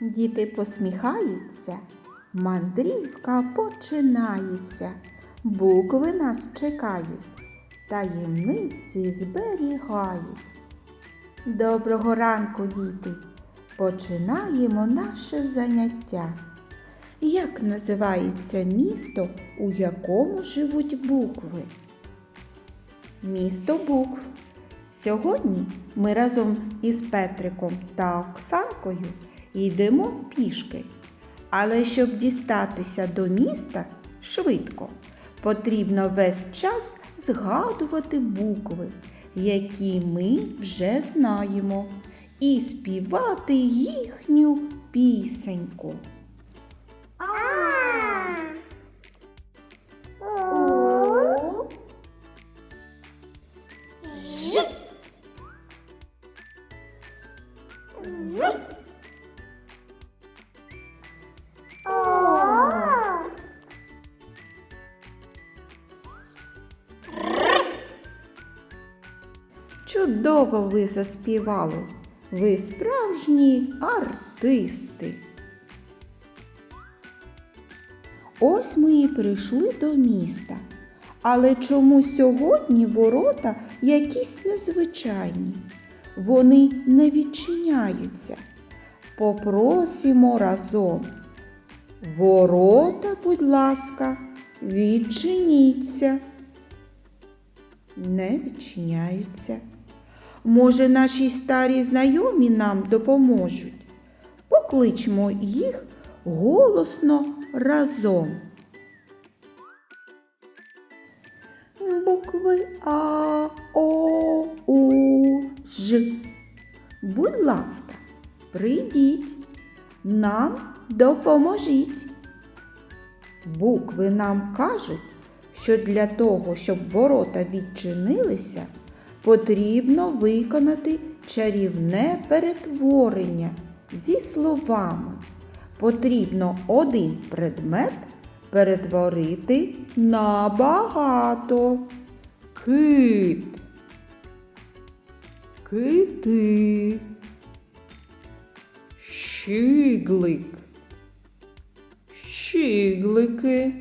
Діти посміхаються, мандрівка починається, букви нас чекають, таємниці зберігають. Доброго ранку, діти! Починаємо наше заняття. Як називається місто, у якому живуть букви? Місто букв. Сьогодні ми разом із Петриком та Оксанкою йдемо пішки. Але щоб дістатися до міста швидко, потрібно весь час згадувати букви, які ми вже знаємо, і співати їхню пісеньку. Чудово ви заспівали. Ви справжні артисти. Ось ми і прийшли до міста. Але чому сьогодні ворота якісь незвичайні? Вони не відчиняються. Попросимо разом. Ворота, будь ласка, відчиніться. Не відчиняються. Може, наші старі знайомі нам допоможуть? Покличмо їх голосно разом. Букви А, О, У, Ж. Будь ласка, прийдіть, нам допоможіть. Букви нам кажуть, що для того, щоб ворота відчинилися, потрібно виконати чарівне перетворення зі словами. Потрібно один предмет перетворити на багато. Кит. Кити. Щиглик. Щиглики.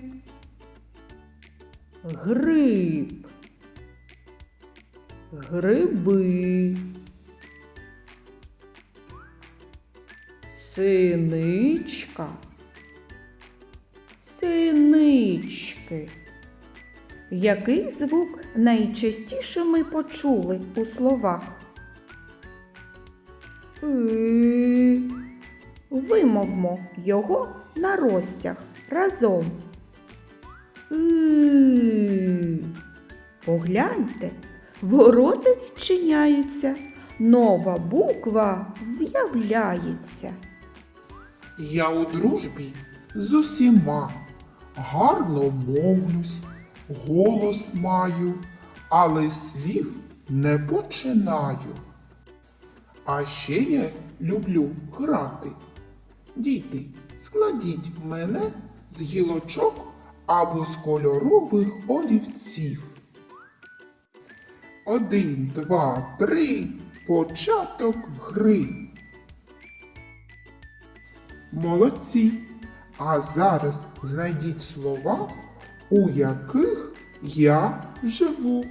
Гриб. Гриби. Синичка. Синички. Який звук найчастіше ми почули у словах? «и». Вимовмо його на розтяг разом. Погляньте, ворота відчиняються, нова буква з'являється. Я у дружбі з усіма гарно мовлюсь, голос маю, але слів не починаю. А ще я люблю грати. Діти, складіть мене з гілочок або з кольорових олівців. Один, два, три, початок гри. Молодці. А зараз знайдіть слова, у яких я живу.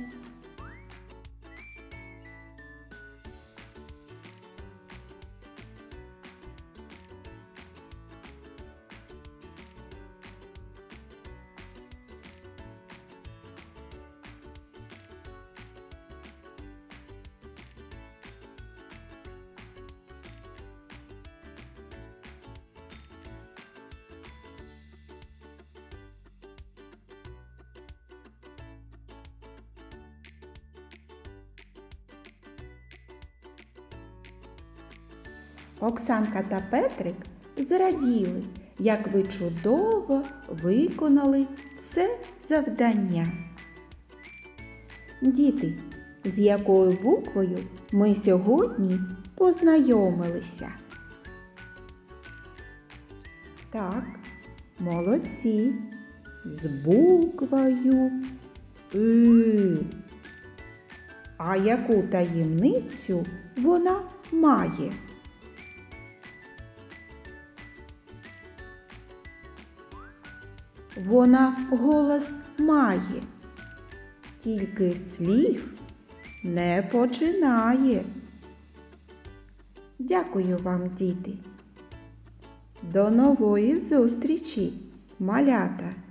Оксанка та Петрик зраділи, як ви чудово виконали це завдання. Діти, з якою буквою ми сьогодні познайомилися? Так, молодці. З буквою И. А яку таємницю вона має? Вона голос має, тільки слів не починає. Дякую вам, діти. До нової зустрічі, малята!